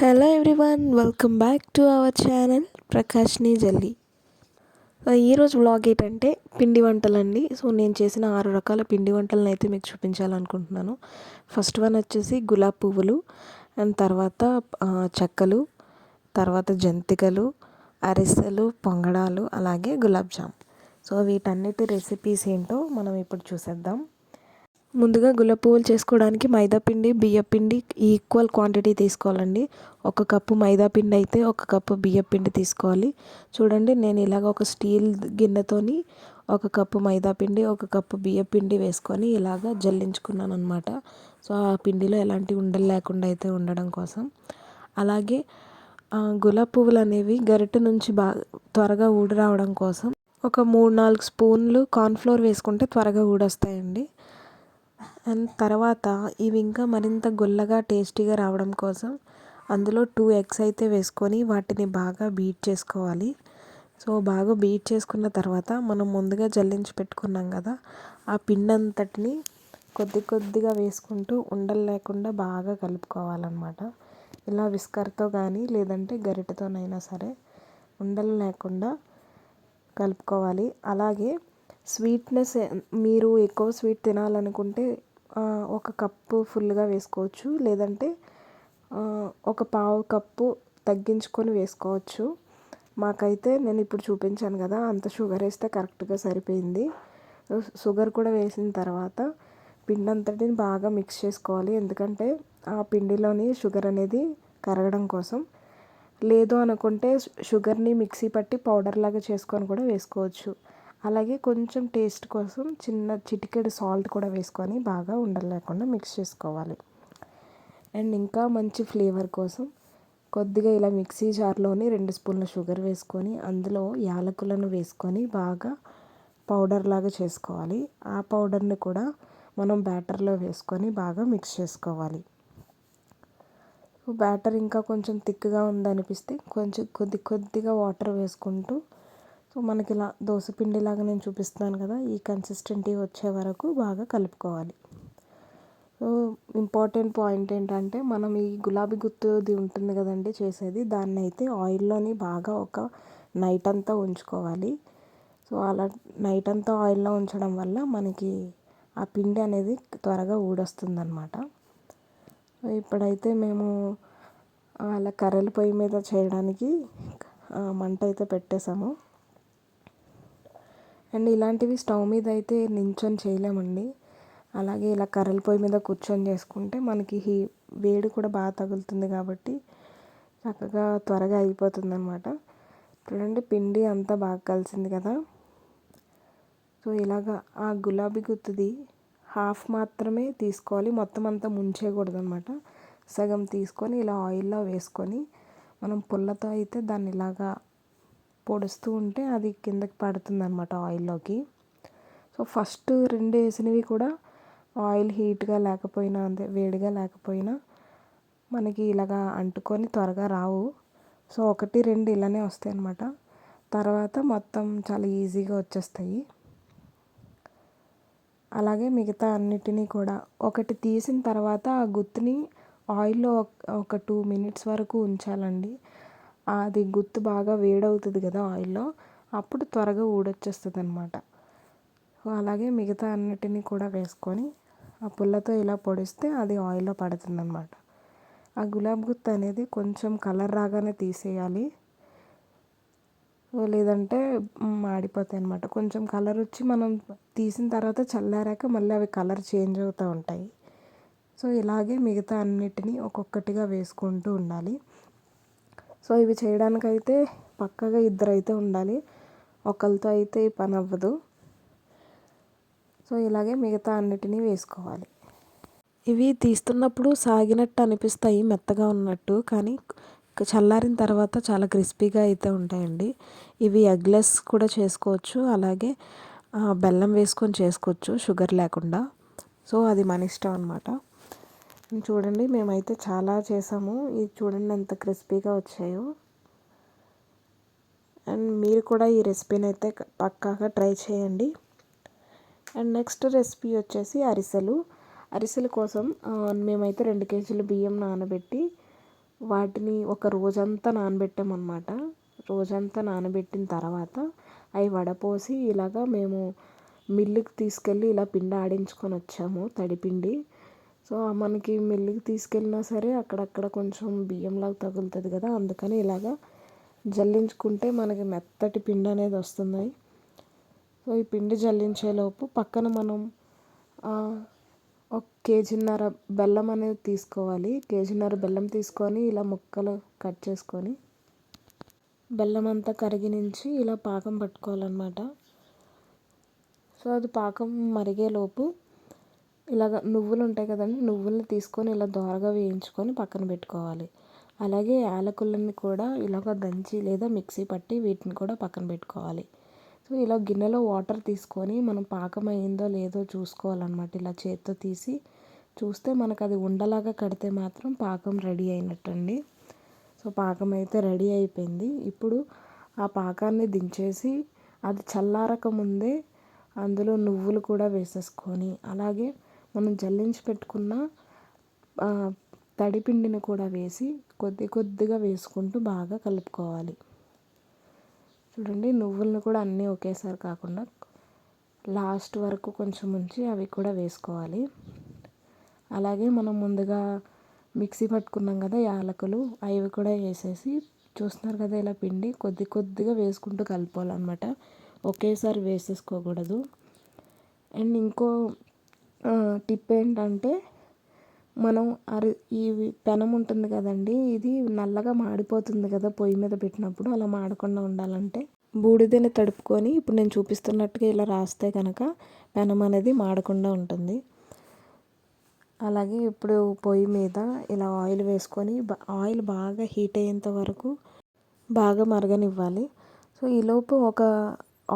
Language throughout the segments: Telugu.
Hello everyone welcome back to our channel ప్రకాష్ని జల్లి ఈరోజు వ్లాగ్ ఏంటంటే పిండి వంటలండి. సో నేను చేసిన ఆరు రకాల పిండి వంటలను అయితే మీకు చూపించాలనుకుంటున్నాను. ఫస్ట్ వన్ వచ్చేసి గులాబ్ పువ్వులు అండ్ తర్వాత చెక్కలు తర్వాత జంతికలు అరిసెలు పొంగడాలు అలాగే గులాబ్ జామ్. సో వీటన్నిటి రెసిపీస్ ఏంటో మనం ఇప్పుడు చూసేద్దాం. ముందుగా గులాబ్ పువ్వులు చేసుకోవడానికి మైదాపిండి బియ్యపిండి ఈక్వల్ క్వాంటిటీ తీసుకోవాలండి. ఒక కప్పు మైదాపిండి అయితే ఒక కప్పు బియ్యపిండి తీసుకోవాలి. చూడండి నేను ఇలాగ ఒక స్టీల్ గిన్నెతోని ఒక కప్పు మైదాపిండి ఒక కప్పు బియ్యపిండి వేసుకొని ఇలాగ జల్లించుకున్నాను అనమాట సో ఆ పిండిలో ఎలాంటి ఉండలు లేకుండా అయితే ఉండడం కోసం. అలాగే గులాబ్ పువ్వులు అనేవి గరిటె నుంచి బాగా త్వరగా ఊడి రావడం కోసం ఒక మూడు నాలుగు స్పూన్లు కార్న్ఫ్లోర్ వేసుకుంటే త్వరగా ఊడొస్తాయండి. అండ్ తర్వాత ఇవి ఇంకా మరింత గుల్లగా టేస్టీగా రావడం కోసం అందులో టూ ఎగ్స్ అయితే వేసుకొని వాటిని బాగా బీట్ చేసుకోవాలి. సో బాగా బీట్ చేసుకున్న తర్వాత మనం ముందుగా జల్లించి పెట్టుకున్నాం కదా ఆ పిండి అంతటిని కొద్ది కొద్దిగా వేసుకుంటూ ఉండలు లేకుండా బాగా కలుపుకోవాలన్నమాట. ఇలా విస్కర్తో కానీ లేదంటే గరిటెతోనైనా సరే ఉండలు లేకుండా కలుపుకోవాలి. అలాగే స్వీట్నెస్ మీరు ఎక్కువ స్వీట్ తినాలనుకుంటే ఒక కప్పు ఫుల్గా వేసుకోవచ్చు. లేదంటే ఒక పావు కప్పు తగ్గించుకొని వేసుకోవచ్చు. మాకైతే నేను ఇప్పుడు చూపించాను కదా అంత షుగర్ వేస్తే కరెక్ట్గా సరిపోయింది. షుగర్ కూడా వేసిన తర్వాత పిండి అంతటిని బాగా మిక్స్ చేసుకోవాలి. ఎందుకంటే ఆ పిండిలోని షుగర్ అనేది కరగడం కోసం. లేదు అనుకుంటే షుగర్ని మిక్సీ పట్టి పౌడర్ లాగా చేసుకొని కూడా వేసుకోవచ్చు. అలాగే కొంచెం టేస్ట్ కోసం చిన్న చిటికెడు సాల్ట్ కూడా వేసుకొని బాగా ఉండలేకుండా మిక్స్ చేసుకోవాలి. అండ్ ఇంకా మంచి ఫ్లేవర్ కోసం కొద్దిగా ఇలా మిక్సీ జార్లోని రెండు స్పూన్ల షుగర్ వేసుకొని అందులో యాలకులను వేసుకొని బాగా పౌడర్ లాగా చేసుకోవాలి. ఆ పౌడర్ని కూడా మనం బ్యాటర్లో వేసుకొని బాగా మిక్స్ చేసుకోవాలి. బ్యాటర్ ఇంకా కొంచెం థిక్గా ఉందనిపిస్తే కొంచెం కొద్ది కొద్దిగా వాటర్ వేసుకుంటూ సో మనకి ఇలా దోశపిండిలాగా నేను చూపిస్తున్నాను కదా ఈ కన్సిస్టెంటీ వచ్చే వరకు బాగా కలుపుకోవాలి. సో ఇంపార్టెంట్ పాయింట్ ఏంటంటే మనం ఈ గులాబీ గుత్తుది ఉంటుంది కదండి చేసేది దాన్ని అయితే ఆయిల్లోని బాగా ఒక నైట్ అంతా ఉంచుకోవాలి. సో అలా నైట్ అంతా ఆయిల్లో ఉంచడం వల్ల మనకి ఆ పిండి అనేది త్వరగా ఊడొస్తుందన్నమాట. ఇప్పుడైతే మేము అలా కర్రల పొయ్యి మీద చేయడానికి మంట అయితే పెట్టేశాము. అండ్ ఇలాంటివి స్టవ్ మీద అయితే నించొని చేయలేమండి. అలాగే ఇలా కర్రల పొయ్యి మీద కూర్చొని చేసుకుంటే మనకి హీ వేడి కూడా బాగా తగులుతుంది కాబట్టి చక్కగా త్వరగా అయిపోతుంది అనమాట చూడండి పిండి అంతా బాగా కలిసింది కదా. సో ఇలాగా ఆ గులాబీ గుత్తుది హాఫ్ మాత్రమే తీసుకోవాలి. మొత్తం అంతా ముంచేయకూడదు అనమాట సగం తీసుకొని ఇలా ఆయిల్లో వేసుకొని మనం పుల్లతో అయితే దాన్ని ఇలాగా పొడుస్తూ ఉంటే అది కిందకి పడుతుంది అనమాట ఆయిల్లోకి. సో ఫస్ట్ రెండు వేసినవి కూడా ఆయిల్ హీట్గా లేకపోయినా అంతే వేడిగా లేకపోయినా మనకి ఇలాగా అంటుకొని త్వరగా రావు. సో ఒకటి రెండు ఇలానే వస్తాయి అనమాట తర్వాత మొత్తం చాలా ఈజీగా వచ్చేస్తాయి. అలాగే మిగతా అన్నిటినీ కూడా ఒకటి తీసిన తర్వాత ఆ గుత్తిని ఆయిల్లో ఒక టూ మినిట్స్ వరకు ఉంచాలండి. అది గుత్తు బాగా వేడవుతుంది కదా ఆయిల్లో అప్పుడు త్వరగా ఊడొచ్చేస్తుంది అనమాట అలాగే మిగతా అన్నిటినీ కూడా వేసుకొని ఆ పుల్లతో ఇలా పొడిస్తే అది ఆయిల్లో పడుతుంది అనమాట ఆ గులాబ్ గుత్తు అనేది కొంచెం కలర్ రాగానే తీసేయాలి. లేదంటే మాడిపోతాయి అనమాట. కొంచెం కలర్ వచ్చి మనం తీసిన తర్వాత చల్లారాక మళ్ళీ అవి కలర్ చేంజ్ అవుతూ ఉంటాయి. సో ఇలాగే మిగతా అన్నిటినీ ఒక్కొక్కటిగా వేసుకుంటూ ఉండాలి. సో ఇవి చేయడానికైతే పక్కగా ఇద్దరు అయితే ఉండాలి. ఒకరితో అయితే ఈ పని అవ్వదు. సో ఇలాగే మిగతా అన్నిటినీ వేసుకోవాలి. ఇవి తీస్తున్నప్పుడు సాగినట్టు అనిపిస్తాయి మెత్తగా ఉన్నట్టు. కానీ చల్లారిన తర్వాత చాలా క్రిస్పీగా అయితే ఉంటాయండి. ఇవి ఎగ్లెస్ కూడా చేసుకోవచ్చు. అలాగే బెల్లం వేసుకొని చేసుకోవచ్చు షుగర్ లేకుండా. సో అది మన ఇష్టం అనమాట చూడండి మేమైతే చాలా చేసాము. ఇది చూడండి ఎంత క్రిస్పీగా వచ్చాయో. అండ్ మీరు కూడా ఈ రెసిపీని అయితే పక్కాగా ట్రై చేయండి. అండ్ నెక్స్ట్ రెసిపీ వచ్చేసి అరిసెలు. అరిసెల కోసం మేమైతే రెండు కేజీలు బియ్యం నానబెట్టి వాటిని ఒక రోజంతా నానబెట్టామన్నమాట. రోజంతా నానబెట్టిన తర్వాత అవి వడపోసి ఇలాగా మేము మిల్లుకి తీసుకెళ్ళి ఇలా పిండి ఆడించుకొని వచ్చాము తడిపిండి. సో మనకి మిల్లుకి తీసుకెళ్ళినా సరే అక్కడక్కడ కొంచెం బియ్యంలాగా తగులుతుంది కదా అందుకని ఇలాగా జల్లించుకుంటే మనకి మెత్తటి పిండి అనేది వస్తుంది. సో ఈ పిండి జల్లించేలోపు పక్కన మనం ఒక కేజీన్నర బెల్లం అనేది తీసుకోవాలి. కేజీన్నర బెల్లం తీసుకొని ఇలా ముక్కలు కట్ చేసుకొని బెల్లం అంతా కరిగి నుంచి ఇలా పాకం పట్టుకోవాలన్నమాట. సో అది పాకం మరిగేలోపు ఇలాగ నువ్వులు ఉంటాయి కదండి నువ్వుల్ని తీసుకొని ఇలా దోరగా వేయించుకొని పక్కన పెట్టుకోవాలి. అలాగే యాలకులని కూడా ఇలాగ దంచి లేదా మిక్సీ పట్టి వీటిని కూడా పక్కన పెట్టుకోవాలి. సో ఇలా గిన్నెలో వాటర్ తీసుకొని మనం పాకం అయిందో లేదో చూసుకోవాలన్నమాట. ఇలా చేత్తో తీసి చూస్తే మనకు అది ఉండలాగా కడితే మాత్రం పాకం రెడీ అయినట్టండి. సో పాకం అయితే రెడీ అయిపోయింది. ఇప్పుడు ఆ పాకాన్ని దించేసి అది చల్లారక ముందే అందులో నువ్వులు కూడా వేసేసుకొని అలాగే మనం జల్లించి పెట్టుకున్న తడిపిండిని కూడా వేసి కొద్ది కొద్దిగా వేసుకుంటూ బాగా కలుపుకోవాలి. చూడండి నువ్వులను కూడా అన్నీ ఒకేసారి కాకుండా లాస్ట్ వరకు కొంచెం ఉంచి అవి కూడా వేసుకోవాలి. అలాగే మనం ముందుగా మిక్సీ పట్టుకున్నాం కదా యాలకులు అవి కూడా వేసేసి చూస్తున్నారు కదా ఇలా పిండి కొద్ది కొద్దిగా వేసుకుంటూ కలుపుకోవాలన్నమాట. ఒకేసారి వేసేసుకోకూడదు. అండ్ ఇంకో టిప్ ఏంటంటే మనం అరి ఈ పెనం ఉంటుంది కదండి ఇది నల్లగా మాడిపోతుంది కదా పొయ్యి మీద పెట్టినప్పుడు అలా మాడకుండా ఉండాలంటే బూడిదని తడుపుకొని ఇప్పుడు నేను చూపిస్తున్నట్టుగా ఇలా రాస్తే కనుక పెనం అనేది మాడకుండా ఉంటుంది. అలాగే ఇప్పుడు పొయ్యి మీద ఇలా ఆయిల్ వేసుకొని ఆయిల్ బాగా హీట్ అయ్యేంత వరకు బాగా మరగనివ్వాలి. సో ఈలోపు ఒక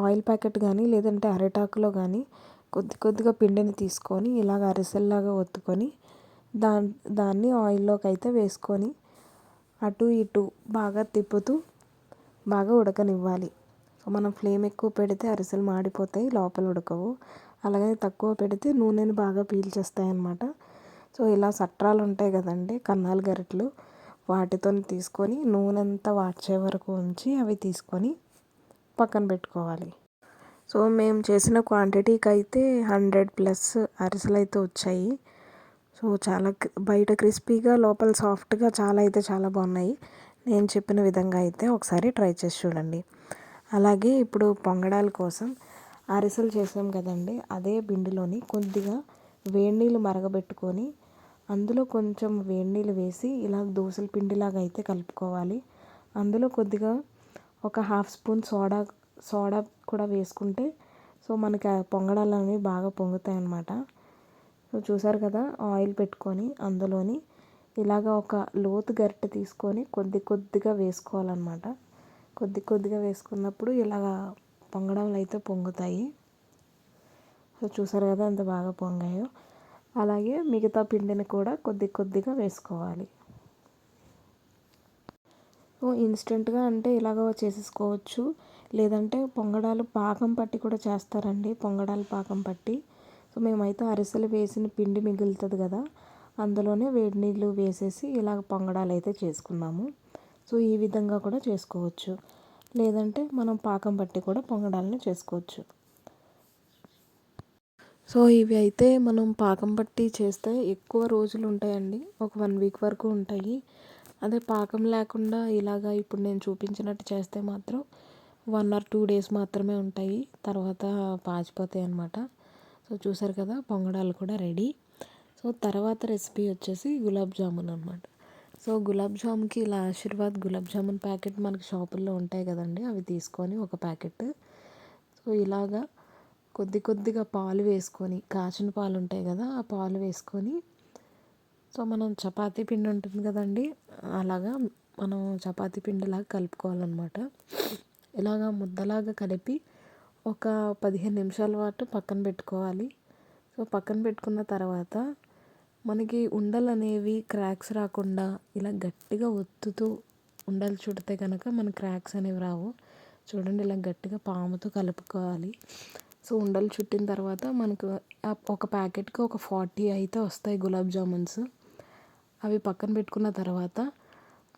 ఆయిల్ ప్యాకెట్ కానీ లేదంటే అరిటాకులో కానీ కొద్ది కొద్దిగా పిండిని తీసుకొని ఇలాగ అరిసెల్లాగా ఒత్తుకొని దా దాన్ని ఆయిల్లోకి అయితే వేసుకొని అటు ఇటు బాగా తిప్పుతూ బాగా ఉడకనివ్వాలి. మనం ఫ్లేమ్ ఎక్కువ పెడితే అరిసెలు మాడిపోతాయి లోపల ఉడకవు. అలాగే తక్కువ పెడితే నూనెని బాగా పీల్చేస్తాయి అన్నమాట సో ఇలా సట్రాలు ఉంటాయి కదండి కన్నాలు గరిటెలు. వాటితో తీసుకొని నూనె అంతా వాడ్చే వరకు ఉంచి అవి తీసుకొని పక్కన పెట్టుకోవాలి. సో మేము చేసిన క్వాంటిటీకి అయితే హండ్రెడ్ ప్లస్ అరిసెలు అయితే వచ్చాయి. సో చాలా బయట క్రిస్పీగా లోపల సాఫ్ట్గా చాలా అయితే చాలా బాగున్నాయి. నేను చెప్పిన విధంగా అయితే ఒకసారి ట్రై చేసి చూడండి. అలాగే ఇప్పుడు పొంగడాల కోసం అరిసెలు చేసాం కదండి. అదే బిండిలోని కొద్దిగా వేడి నీళ్ళు మరగబెట్టుకొని అందులో కొంచెం వేడి నీళ్ళు వేసి ఇలా దోశల పిండిలాగా అయితే కలుపుకోవాలి. అందులో కొద్దిగా ఒక హాఫ్ స్పూన్ సోడా సోడా కూడా వేసుకుంటే సో మనకి పొంగడాలు అనేవి బాగా పొంగుతాయి అన్నమాట సో చూసారు కదా ఆయిల్ పెట్టుకొని అందులోని ఇలాగ ఒక లోతు గరిటె తీసుకొని కొద్ది కొద్దిగా వేసుకోవాలన్నమాట. కొద్ది కొద్దిగా వేసుకున్నప్పుడు ఇలాగ పొంగడాలు అయితే పొంగుతాయి. సో చూసారు కదా ఎంత బాగా పొంగాయో. అలాగే మిగతా పిండిని కూడా కొద్ది కొద్దిగా వేసుకోవాలి. సో ఇన్స్టెంట్గా అంటే ఇలాగ చేసేసుకోవచ్చు. లేదంటే పొంగడాలు పాకం పట్టి కూడా చేస్తారండి పొంగడాలు పాకం పట్టి. సో మేమైతే అరిసెలు వేసిన పిండి మిగులుతుంది కదా అందులోనే వేడి నీళ్ళు వేసేసి ఇలాగ పొంగడాలు అయితే చేసుకున్నాము. సో ఈ విధంగా కూడా చేసుకోవచ్చు. లేదంటే మనం పాకం పట్టి కూడా పొంగడాలను చేసుకోవచ్చు. సో ఇవి అయితే మనం పాకం పట్టి చేస్తే ఎక్కువ రోజులు ఉంటాయండి ఒక వన్ వీక్ వరకు ఉంటాయి. అదే పాకం లేకుండా ఇలాగా ఇప్పుడు నేను చూపించినట్టు చేస్తే మాత్రం వన్ ఆర్ టూ డేస్ మాత్రమే ఉంటాయి. తర్వాత పాచిపోతాయి అనమాట సో చూసారు కదా పొంగడాలు కూడా రెడీ. సో తర్వాత రెసిపీ వచ్చేసి గులాబ్ జామున్ అనమాట సో గులాబ్ జామున్కి ఇలా ఆశీర్వాద్ గులాబ్ జామున్ ప్యాకెట్ మనకి షాపుల్లో ఉంటాయి కదండి అవి తీసుకొని ఒక ప్యాకెట్. సో ఇలాగా కొద్ది కొద్దిగా పాలు వేసుకొని కాచిన పాలు ఉంటాయి కదా ఆ పాలు వేసుకొని సో మనం చపాతీ పిండి ఉంటుంది కదండి అలాగా మనం చపాతీ పిండిలాగా కలుపుకోవాలన్నమాట. ఇలాగా ముద్దలాగా కలిపి ఒక పదిహేను నిమిషాల పాటు పక్కన పెట్టుకోవాలి. సో పక్కన పెట్టుకున్న తర్వాత మనకి ఉండలు అనేవి క్రాక్స్ రాకుండా ఇలా గట్టిగా ఒత్తుతూ ఉండలు చుడితే కనుక మన క్రాక్స్ అనేవి రావు. చూడండి ఇలా గట్టిగా పాముతో కలుపుకోవాలి. సో ఉండలు చుట్టిన తర్వాత మనకు ఒక ప్యాకెట్కి ఒక ఫార్టీ అయితే వస్తాయి గులాబ్ జామున్స్. అవి పక్కన పెట్టుకున్న తర్వాత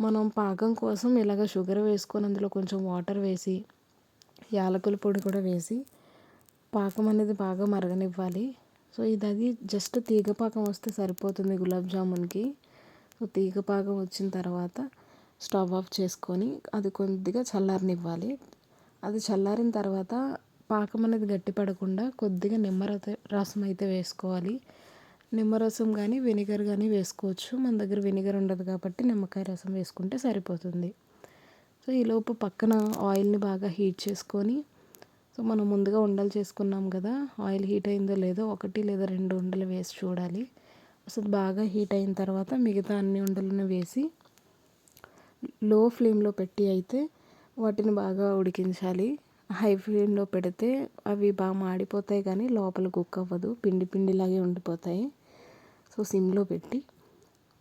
మనం పాకం కోసం ఇలాగ షుగర్ వేసుకొని అందులో కొంచెం వాటర్ వేసి యాలకుల పొడి కూడా వేసి పాకం అనేది బాగా మరగనివ్వాలి. సో ఇది అది జస్ట్ తీగ పాకం వస్తే సరిపోతుంది గులాబ్ జామున్కి. సో తీగ పాకం వచ్చిన తర్వాత స్టవ్ ఆఫ్ చేసుకొని అది కొద్దిగా చల్లారనివ్వాలి. అది చల్లారిన తర్వాత పాకం అనేది గట్టి పడకుండా కొద్దిగా నిమ్మరస రసం అయితే వేసుకోవాలి. నిమ్మరసం కానీ వెనిగర్ కానీ వేసుకోవచ్చు. మన దగ్గర వెనిగర్ ఉండదు కాబట్టి నిమ్మకాయ రసం వేసుకుంటే సరిపోతుంది. సో ఈలోపు పక్కన ఆయిల్ని బాగా హీట్ చేసుకొని సో మనం ముందుగా ఉండలు చేసుకున్నాం కదా ఆయిల్ హీట్ అయిందో లేదో ఒకటి లేదా రెండు ఉండలు వేసి చూడాలి. అసలు బాగా హీట్ అయిన తర్వాత మిగతా అన్ని ఉండలను వేసి లో ఫ్లేమ్లో పెట్టి అయితే వాటిని బాగా ఉడికించాలి. హై ఫ్లేమ్లో పెడితే అవి బాగా మాడిపోతాయి కానీ లోపల కుక్ అవ్వదు. పిండి పిండిలాగే ఉండిపోతాయి. సో సిమ్లో పెట్టి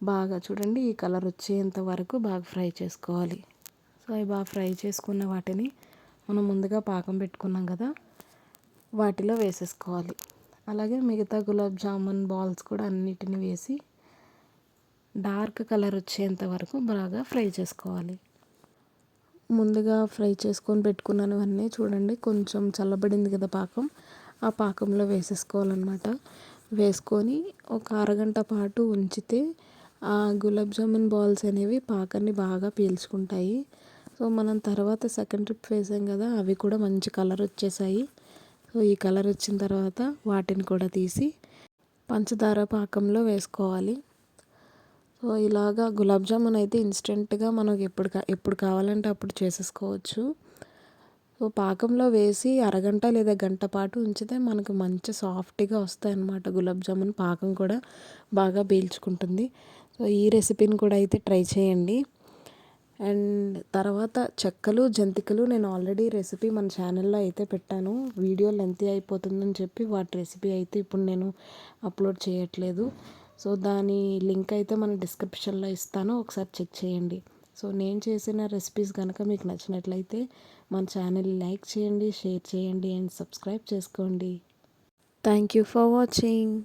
బాగా చూడండి ఈ కలర్ వచ్చేంత వరకు బాగా ఫ్రై చేసుకోవాలి. సో అవి బాగా ఫ్రై చేసుకున్న వాటిని మనం ముందుగా పాకం పెట్టుకున్నాం కదా వాటిలో వేసేసుకోవాలి. అలాగే మిగతా గులాబ్ జామున్ బాల్స్ కూడా అన్నిటిని వేసి డార్క్ కలర్ వచ్చేంత వరకు బాగా ఫ్రై చేసుకోవాలి. ముందుగా ఫ్రై చేసుకొని పెట్టుకున్నవన్నీ చూడండి కొంచెం చల్లబడింది కదా పాకం ఆ పాకంలో వేసేసుకోవాలన్నమాట. వేసుకొని ఒక అరగంట పాటు ఉంచితే ఆ గులాబ్ జామున్ బాల్స్ అనేవి పాకాన్ని బాగా పీల్చుకుంటాయి. సో మనం తర్వాత సెకండ్ ట్రిప్ వేసాం కదా అవి కూడా మంచి కలర్ వచ్చేసాయి. సో ఈ కలర్ వచ్చిన తర్వాత వాటిని కూడా తీసి పంచదార పాకంలో వేసుకోవాలి. సో ఇలాగా గులాబ్ జామున్ అయితే ఇన్స్టెంట్గా మనకు ఎప్పుడు కా ఎప్పుడు కావాలంటే అప్పుడు చేసేసుకోవచ్చు. సో పాకంలో వేసి అరగంట లేదా గంట పాటు ఉంచితే మనకు మంచి సాఫ్ట్గా వస్తాయి అన్నమాట గులాబ్ జామున్. పాకం కూడా బాగా పీల్చుకుంటుంది. సో ఈ రెసిపీని కూడా అయితే ట్రై చేయండి. అండ్ తర్వాత చెక్కలు జంతికలు నేను ఆల్రెడీ రెసిపీ మన ఛానల్లో అయితే పెట్టాను. వీడియో లెంతీ అయిపోతుందని చెప్పి వాటి రెసిపీ అయితే ఇప్పుడు నేను అప్లోడ్ చేయట్లేదు. సో దాని లింక్ అయితే మన డిస్క్రిప్షన్లో ఇస్తాను. ఒకసారి చెక్ చేయండి. సో నేను చేసిన రెసిపీస్ కనుక మీకు నచ్చినట్లయితే మన ఛానల్ లైక్ చేయండి షేర్ చేయండి అండ్ సబ్స్క్రైబ్ చేసుకోండి. Thank you for watching